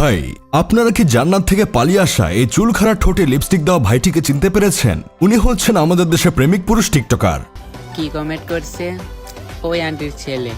ভাই আপনারা কি জান্নাত থেকে পালিয়ে আসা এই চুল খারাপ ঠোঁটে লিপস্টিক দেওয়া ভাইটিকে চিনতে পেরেছেন? উনি হচ্ছেন আমাদের দেশে প্রেমিক পুরুষ টিকটকার। কি কমেন্ট করছে? ওই আন্টির ছেলে।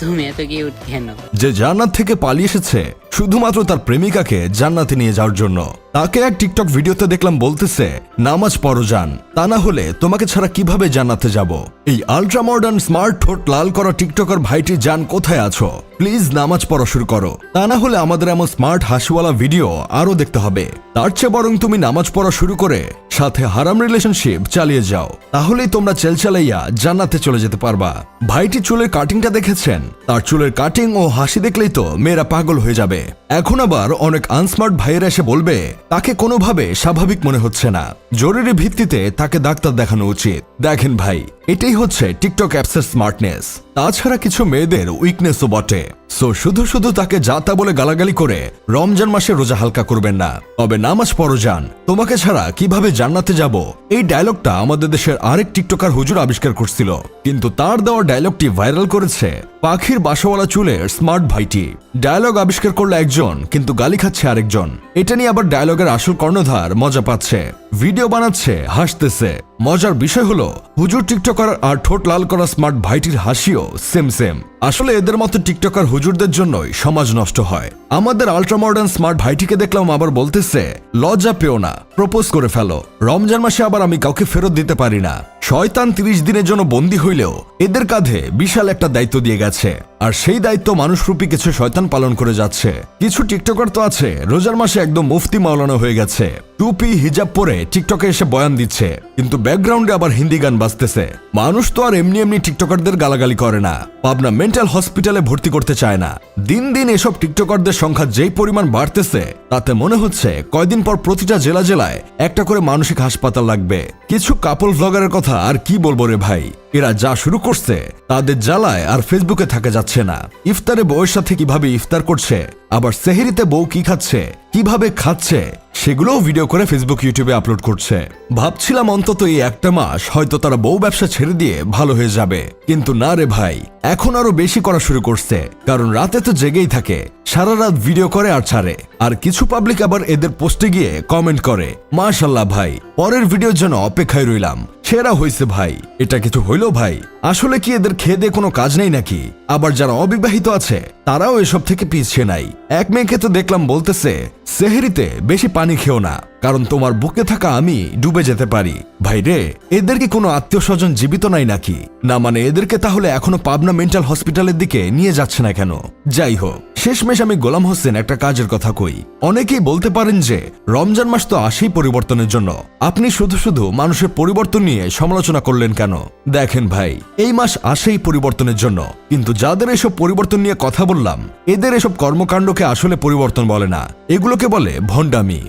তুমি এত কিউট কেন? যে জান্নাত থেকে পালিয়ে এসেছে শুধুমাত্র তার প্রেমিকাকে জান্নাতে নিয়ে যাওয়ার জন্য। তাকে এক টিকটক ভিডিওতে দেখলাম বলতেছে, নামাজ পড়ো যান, তা না হলে তোমাকে ছাড়া কীভাবে জান্নাতে যাব? এই আলট্রা মডার্ন স্মার্ট ঠোঁট লাল করা টিকটকার ভাইটি যান কোথায় আছো? প্লিজ নামাজ পড়া শুরু করো। তা না হলে আমাদের এমন স্মার্ট হাসিওয়ালা ভিডিও আরও দেখতে হবে। তার চেয়ে বরং তুমি নামাজ পড়া শুরু করে সাথে হারাম রিলেশনশিপ চালিয়ে যাও। তাহলেই তোমরা চেল চালাইয়া জান্নাতে চলে যেতে পারবা। ভাইটি চুলের কাটিংটা দেখেছেন। তার চুলের কাটিং ও হাসি দেখলেই তো মেয়েরা পাগল হয়ে যাবে। এখন আবার অনেক আনস্মার্ট ভাইয়ের এসে বলবে, তাকে কোনোভাবে স্বাভাবিক মনে হচ্ছে না। জরুরি ভিত্তিতে তাকে ডাক্তার দেখানো উচিত। দেখেন ভাই, এটাই হচ্ছে টিকটক অ্যাপসের স্মার্টনেস তাছাড়া কিছু মেয়েদের উইকনেসও বটে। সো শুধু শুধু তাকে যাতা বলে গালাগালি করে রমজান মাসে রোজা হালকা করবেন না। তবে নামাজ পড়ো যান। তোমাকে ছাড়া কীভাবে জান্নাতে যাব? এই ডায়লগটা আমাদের দেশের আরেক টিকটকার হুজুর আবিষ্কার করছিল। কিন্তু তার দেওয়া ডায়লগটি ভাইরাল করেছে পাখির বাসাওয়ালা চুলের স্মার্ট ভাইটি। ডায়লগ আবিষ্কার করল একজন, কিন্তু গালি খাচ্ছে আরেকজন। এটা নিয়ে আবার ডায়লগের আসল কর্ণধার মজা পাচ্ছে। ভিডিও বানাচ্ছে, হাসতেছে। মজার বিষয় হলো, হুজুর টিকটকার আর ঠোঁট লাল করা স্মার্ট ভাইটির হাসিও সেম সেম আসলে এদের মতো টিকটকার হুজুরদের জন্যই সমাজ নষ্ট হয়। আমাদের আল্ট্রা মডার্ন স্মার্ট ভাইটিকে দেখলাম আবার বলতেছে, লজ্জা পেও না প্রপোজ করে ফেলো। রমজান মাসে আবার আমি কাউকে ফেরত দিতে পারি না। শয়তান তিরিশ দিনের জন্য বন্দী হইলেও এদের কাঁধে বিশাল একটা দায়িত্ব দিয়ে গেছে। আর সেই দায়িত্ব মানুষরূপী কিছু শয়তান পালন করে যাচ্ছে। কিছু টিকটকার তো আছে। রোজার মাসে একদম মুফতি মাওলানো হয়ে গেছে। টুপি, হিজাব পরে টিকটকে এসে বয়ান দিচ্ছে। কিন্তু ব্যাকগ্রাউন্ডে আবার হিন্দি গান বাজতেছে। মানুষ তো আর এমনি এমনি টিকটকারদের গালাগালি করে না। পাবনা মেন্টাল হসপিটালে ভর্তি করতে চায় না। দিন দিন এসব টিকটকারদের সংখ্যা যেই পরিমাণ বাড়তেছে, তাতে মনে হচ্ছে কয়দিন পর প্রতিটা জেলা জেলায় একটা করে মানসিক হাসপাতাল লাগবে। কিছু কাপল ভ্লগারের কথা আর কি বলব রে ভাই? এরা যা শুরু করছে, তাদের জ্বালায় আর ফেসবুকে থাকা যাচ্ছে না। ইফতারে বউয়ের সাথে কীভাবে ইফতার করছে, আবার সেহেরিতে বউ কি খাচ্ছে, কীভাবে খাচ্ছে, সেগুলোও ভিডিও করে ফেসবুক ইউটিউবে আপলোড করছে। ভাবছিলাম অন্তত এই একটা মাস হয়তো তারা বউ ব্যবসা ছেড়ে দিয়ে ভালো হয়ে যাবে। কিন্তু না রে ভাই, এখন আরও বেশি করা শুরু করছে। কারণ রাতে তো জেগেই থাকে, সারা রাত ভিডিও করে আর ছাড়ে। আর কিছু পাবলিক আবার এদের পোস্টে গিয়ে কমেন্ট করে মাশাল্লাহ ভাই, পরের ভিডিওর জন্য অপেক্ষায় রইলাম। সেরা হয়েছে ভাই। এটা কিছু হইল ভাই। আসলে কি এদের খেদে কোনো কাজ নেই নাকি? আবার যারা অবিবাহিত আছে, তারাও এসব থেকে পিছিয়ে নাই। এক মেয়েকে তো দেখলাম বলতেছে, সেহেরিতে বেশি পানি খেও না, কারণ তোমার বুকে থাকা আমি ডুবে যেতে পারি। ভাই রে, এদের কি কোনো আত্মীয় স্বজন জীবিত নাই নাকি? না মানে এদেরকে তাহলে এখনও পাবনা মেন্টাল হসপিটালের দিকে নিয়ে যাচ্ছে না কেন? যাই হোক। শেষমেশ আমি গোলাম হোসেন একটা কাজের কথা কই। অনেকেই বলতে পারেন যে, রমজান মাস তো আসেই পরিবর্তনের জন্য। আপনি শুধু শুধু মানুষের পরিবর্তন নিয়ে সমালোচনা করলেন কেন? দেখেন ভাই, এই মাস আসেই পরিবর্তনের জন্য। কিন্তু যাদের এসব পরিবর্তন নিয়ে কথা বললাম, এদের এসব কর্মকাণ্ডকে আসলে পরিবর্তন বলে না। এগুলোকে বলে ভণ্ডামি।